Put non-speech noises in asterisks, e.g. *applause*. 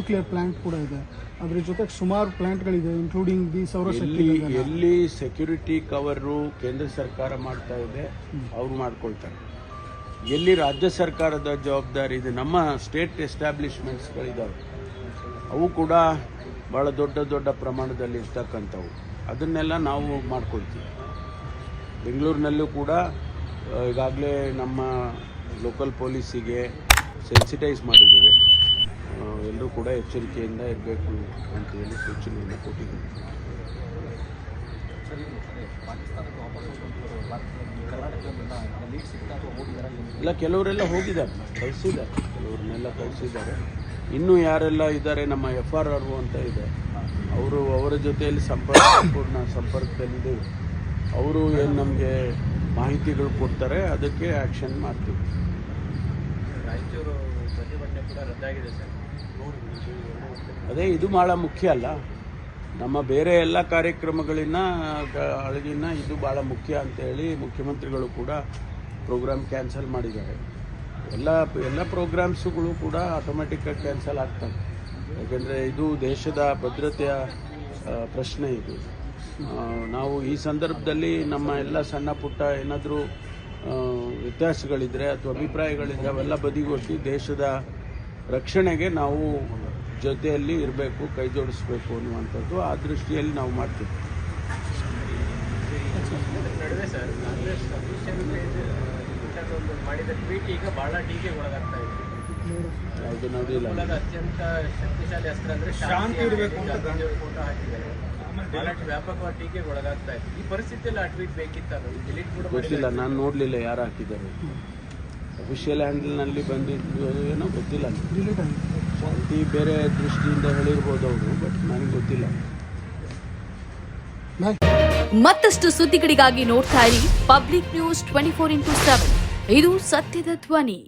Nuclear plant ಕೂಡ ಇದೆ. ಅದ್ರ ಜೊತೆಗೆ ಸುಮಾರು ಪ್ಲಾಂಟ್ಗಳಿದೆ ಇನ್ಕ್ಲೂಡಿಂಗ್ ದಿ ಸೌರಶಕ್ತಿ ಎಲ್ಲಿ. ಎಲ್ಲಿ ಸೆಕ್ಯೂರಿಟಿ ಕವರು ಕೇಂದ್ರ ಸರ್ಕಾರ ಮಾಡ್ತಾ ಇದೆ ಅವ್ರು ಮಾಡ್ಕೊಳ್ತಾರೆ. ಎಲ್ಲಿ ರಾಜ್ಯ ಸರ್ಕಾರದ ಜವಾಬ್ದಾರಿ ಇದೆ ನಮ್ಮ ಸ್ಟೇಟ್ ಎಸ್ಟಾಬ್ಲಿಷ್ಮೆಂಟ್ಸ್ಗಳಿದ್ದಾವೆ ಅವು ಕೂಡ ಭಾಳ ದೊಡ್ಡ ದೊಡ್ಡ ಪ್ರಮಾಣದಲ್ಲಿ ಇರ್ತಕ್ಕಂಥವು. ಅದನ್ನೆಲ್ಲ ನಾವು ಮಾಡ್ಕೊಳ್ತೀವಿ. ಬೆಂಗಳೂರಿನಲ್ಲೂ ಕೂಡ ಈಗಾಗಲೇ ನಮ್ಮ ಲೋಕಲ್ ಪೊಲೀಸಿಗೆ ಸೆನ್ಸಿಟೈಸ್ ಮಾಡಿದ್ದೇವೆ. ಕೂಡ ಎಚ್ಚರಿಕೆಯಿಂದ ಇರಬೇಕು ಅಂತೇಳಿ ಸೂಚನೆಯನ್ನು ಕೊಟ್ಟಿದ್ದೀವಿ ಇಲ್ಲ ಕೆಲವರೆಲ್ಲ ಹೋಗಿದ್ದಾರೆ. ಕಳಿಸಿದ್ದಾರೆ. ಕೆಲವ್ರನ್ನೆಲ್ಲ ಕಳಿಸಿದ್ದಾರೆ. ಇನ್ನೂ ಯಾರೆಲ್ಲ ಇದ್ದಾರೆ? ನಮ್ಮ ಎಫ್ ಆರ್ ಆರ್ ಅಂತ ಇದೆ. ಅವರು ಅವರ ಜೊತೆಯಲ್ಲಿ ಸಂಪರ್ಕ *coughs* ಪೂರ್ಣ ಸಂಪರ್ಕದಲ್ಲಿದ್ದೇವೆ ಅವರು ಏನು ನಮಗೆ ಮಾಹಿತಿಗಳು ಕೊಡ್ತಾರೆ ಅದಕ್ಕೆ ಆ್ಯಕ್ಷನ್ ಮಾಡ್ತೀವಿ. ರಾಯಚೂರು ಅದೇ ಇದು ಭಾಳ ಮುಖ್ಯ ಅಲ್ಲ. ನಮ್ಮ ಬೇರೆ ಎಲ್ಲ ಕಾರ್ಯಕ್ರಮಗಳಿನ್ನ ಅಳಗಿನ ಇದು ಭಾಳ ಮುಖ್ಯ ಅಂತೇಳಿ ಮುಖ್ಯಮಂತ್ರಿಗಳು ಕೂಡ ಪ್ರೋಗ್ರಾಮ್ ಕ್ಯಾನ್ಸಲ್ ಮಾಡಿದ್ದಾರೆ. ಎಲ್ಲ ಎಲ್ಲ ಪ್ರೋಗ್ರಾಮ್ಸುಗಳು ಕೂಡ ಆಟೋಮೆಟಿಕ್ಕಾಗಿ ಕ್ಯಾನ್ಸಲ್ ಆಗ್ತವೆ. ಯಾಕೆಂದರೆ ಇದು ದೇಶದ ಭದ್ರತೆಯ ಪ್ರಶ್ನೆ ಇದು. ನಾವು ಈ ಸಂದರ್ಭದಲ್ಲಿ ನಮ್ಮ ಎಲ್ಲ ಸಣ್ಣ ಪುಟ್ಟ ಏನಾದರೂ ವ್ಯತ್ಯಾಸಗಳಿದ್ರೆ ಅಥವಾ ಅಭಿಪ್ರಾಯಗಳಿದ್ರೆ ಅವೆಲ್ಲ ಬದಿಗೊತ್ತಿ ದೇಶದ ರಕ್ಷಣೆಗೆ ನಾವು ಜೊತೆಯಲ್ಲಿ ಇರಬೇಕು ಕೈ ಜೋಡಿಸ್ಬೇಕು ಅನ್ನುವಂಥದ್ದು ಆ ದೃಷ್ಟಿಯಲ್ಲಿ ನಾವು ಮಾಡ್ತೀವಿ. ಯಾವುದು ನೋಡಿಲ್ಲ. ಅತ್ಯಂತ ಶಕ್ತಿಶಾಲಿ ಅಸ್ತ್ರ ಅಂದ್ರೆ ಶಾಂತಿ ಇರಬೇಕು ಅಂತ ಫೋಟೋ ಹಾಕಿದ್ದಾರೆ. ಬಹಳಷ್ಟು ವ್ಯಾಪಕವಾದ ಟೀಕೆಗೆ ಒಳಗಾಗ್ತಾ ಇದೆ. ಈ ಪರಿಸ್ಥಿತಿಯಲ್ಲಿ ಆ ಟ್ವೀಟ್ ಬೇಕಿತ್ತು ಗೊತ್ತಿಲ್ಲ ನಾನು ನೋಡಲಿಲ್ಲ ಯಾರು ಹಾಕಿದ್ದಾರೆ ಅಫಿಷಿಯಲ್ ಹ್ಯಾಂಡಲ್ನಲ್ಲಿ ಬಂದಿದ್ದು ಏನೋ ಗೊತ್ತಿಲ್ಲ. ಶಾಂತಿ ಬೇರೆ ದೃಷ್ಟಿಯಿಂದ ಹೇಳಿರ್ಬೋದು ಅವರು ಬಟ್ ನನಗೆ ಗೊತ್ತಿಲ್ಲ. ಮತ್ತಷ್ಟು ಸುದ್ದಿಗಳಿಗಾಗಿ ನೋಡ್ತಾ ಇರಿ public news twenty four into seven ಇದು ಸತ್ಯದ ಧ್ವನಿ.